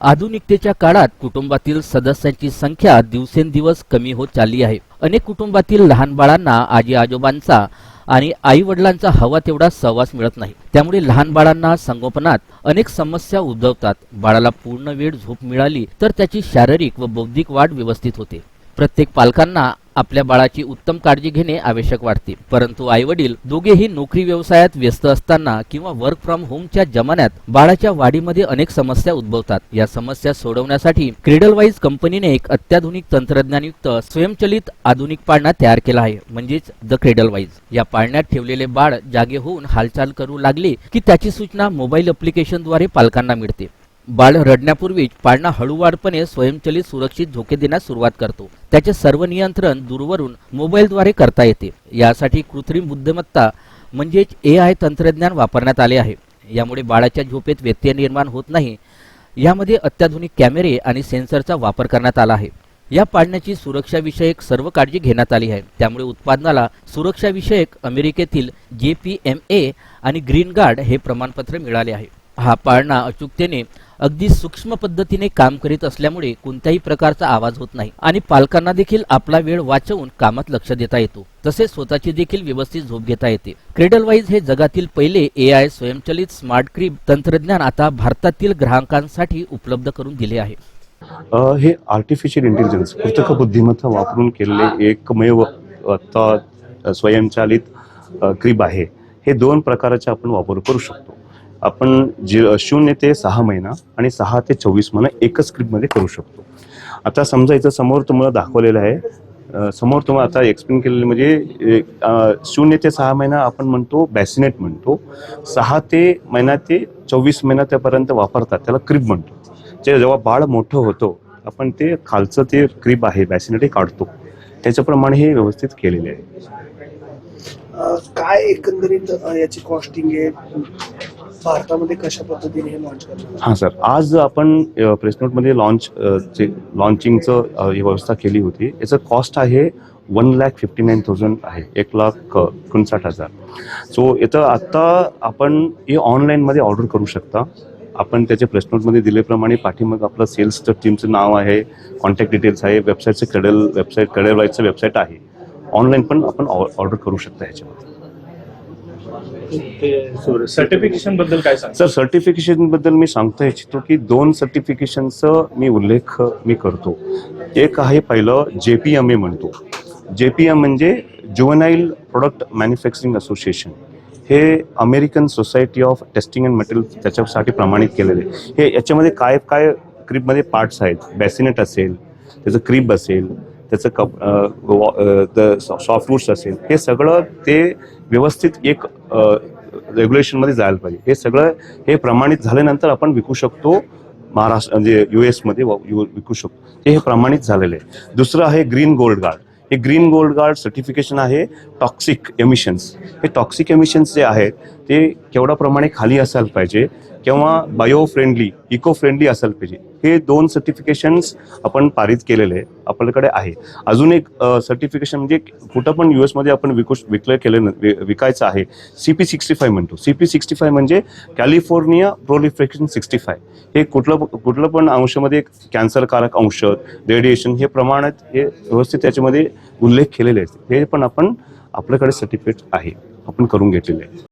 आधुनिकतेच्या काळात कुटुंबातील सदस्यांची संख्या दिवसेंदिवस कमी होत चालली आहे. अनेक कुटुंबातील लहान बाळांना आजी आजोबांचा आणि आई वडिलांचा हवा तेवढा सहवास मिळत नाही. त्यामुळे लहान बाळांना संगोपनात अनेक समस्या उद्भवतात. बाळाला पूर्ण वेळ झोप मिळाली तर त्याची शारीरिक व बौद्धिक वाढ व्यवस्थित होते. प्रत्येक पालकांना आपल्या बाळाची उत्तम काळजी घेणे आवश्यक वाटते. परंतु आई वडील दोघेही नोकरी व्यवसायात व्यस्त असताना किंवा वर्क फ्रॉम होमच्या जमान्यात बाळाच्या वाढीमध्ये अनेक समस्या उद्भवतात. या समस्या सोडवण्यासाठी क्रेडलवाईज कंपनीने एक अत्याधुनिक तंत्रज्ञानयुक्त स्वयंचलित आधुनिक पाळणा तयार केला आहे. म्हणजेच द क्रेडलवाईज या पाळण्यात ठेवलेले बाळ जागे होऊन हालचाल करू लागले की त्याची सूचना मोबाईल अप्लिकेशनद्वारे पालकांना मिळते. बाळ रडण्यापूर्वीच पाळणा हळूवारपणे स्वयंचलित सुरक्षित झोके देण्यास सुरुवात करतो. त्याचे सर्व नियंत्रण दूरवरून मोबाईलद्वारे करता येते. यासाठी कृत्रिम बुद्धिमत्ता म्हणजेच ए आय तंत्रज्ञान वापरण्यात आले आहे. यामुळे बाळाच्या झोपेत व्यत्यय निर्माण होत नाही. यामध्ये अत्याधुनिक कॅमेरे आणि सेन्सरचा वापर करण्यात आला आहे. या पाळण्याची सुरक्षाविषयक सर्व काळजी घेण्यात आली आहे. त्यामुळे उत्पादनाला सुरक्षाविषयक अमेरिकेतील जे पी एम ए आणि ग्रीन गार्ड हे प्रमाणपत्र मिळाले आहे. हा पाळणा अचूकतेने अगदी सूक्ष्म पद्धतीने काम करीत असल्यामुळे कोणत्याही प्रकारचा आवाज होत नाही. आणि पालकांना देखील आपला वेळ वाचवून कामात लक्ष देता येतो. तसेच स्वतःची देखील व्यवस्थित झोप घेता येते. क्रेडलवाईज हे जगातील पहिले ए आय स्वयंचलित स्मार्ट क्रीब तंत्रज्ञान आता भारतातील ग्राहकांसाठी उपलब्ध करून दिले आहे. हे आर्टिफिशियल इंटेलिजन्स कृतक बुद्धिमत्ता वापरून केलेले एकमेव आता स्वयंचलित क्रीब आहे. हे दोन प्रकारचे आपण वापर करू शकतो. आपण जे शून्य ते सहा महिना आणि सहा ते चोवीस महिना एकच स्क्रिप्टमध्ये करू शकतो. आता समजा इथं समोर तुम्हाला दाखवलेलं आहे समोर तुम्हाला आता एक्सप्लेन केलेलं म्हणजे शून्य ते सहा महिना आपण म्हणतो बॅसिनेट म्हणतो. सहा ते महिना ते चोवीस महिना त्यापर्यंत वापरतात त्याला क्रिप म्हणतो. जे जेव्हा बाळ मोठं होतं आपण ते खालचं ते क्रिब आहे बॅसिनेट हे काढतो. त्याच्याप्रमाणे हे व्यवस्थित केलेले आहे. काय एकंदरीत याची कॉस्टिंग आहे? भारतामध्ये कशा पद्धतीने हे लॉन्च करणार? हां सर. आज आपण प्रेस नोटमध्ये लॉन्च जे लॉन्चिंगचं ही व्यवस्था केली होती याचं कॉस्ट आहे one lakh fifty nine thousand आहे. एक लाख एकोणसाठ हजार. सो इथं आत्ता आपण हे ऑनलाईनमध्ये ऑर्डर करू शकता. आपण त्याच्या प्रेस नोटमध्ये दिल्याप्रमाणे पाठीमाग आपलं सेल्स टीमचं नाव आहे कॉन्टॅक्ट डिटेल्स आहे वेबसाईटचं कडेल वेबसाईट कडेल वाईजचं वेबसाईट आहे. ऑनलाईन पण आपण ऑर्डर करू शकता ह्याच्यामध्ये. सर्टिफिकेशनबद्दल काय सांग सर सर्टिफिकेशनबद्दल मी सांगता इच्छितो की दोन सर्टिफिकेशनचं मी उल्लेख मी करतो. एक आहे पहिलं जे पी एम ए म्हणतो. जे पी एम म्हणजे जुवनाईल प्रोडक्ट मॅन्युफॅक्चरिंग असोसिएशन हे American society of testing and material त्याच्यासाठी प्रमाणित केलेले. हे याच्यामध्ये काय काय क्रीपमध्ये पार्ट्स आहेत? बॅसिनेट असेल त्याचं क्रीब असेल त्याचं कप सॉफ्टवूड्स असेल हे सगळं ते व्यवस्थित एक रेग्युलेशनमध्ये जायला पाहिजे. हे सगळं हे प्रमाणित झाल्यानंतर आपण विकू शकतो महाराष्ट्र म्हणजे यू एसमध्ये विकू शकतो. ते हे प्रमाणित झालेलं आहे. दुसरं आहे ग्रीन गोल्ड गार्ड. हे ग्रीन गोल्ड गार्ड सर्टिफिकेशन आहे टॉक्सिक एमिशन्स. हे टॉक्सिक एमिशन्स जे आहेत ते केवढ्या प्रमाणे खाली असायला पाहिजे किंवा बायो फ्रेंडली इको फ्रेंडली असायला पाहिजे. हे दोन सर्टिफिकेशन्स आपण पारित केलेले आहे आपल्याकडे आहे. अजून एक सर्टिफिकेशन म्हणजे कुठं पण यू एसमध्ये आपण विकू विकलं केलं विकायचं आहे. सी पी सिक्स्टी फाय म्हणतो. सी पी सिक्स्टी फाय म्हणजे कॅलिफोर्निया प्रोलिफ्रेशन सिक्स्टी फाय हे कुठलं कुठलं पण अंशामध्ये कॅन्सरकारक औषध रेडिएशन हे प्रमाणात हे व्यवस्थित त्याच्यामध्ये उल्लेख केलेले आहेत. हे पण आपण आपल्याकडे सर्टिफिकेट आहे. आपण करून घेतलेले आहे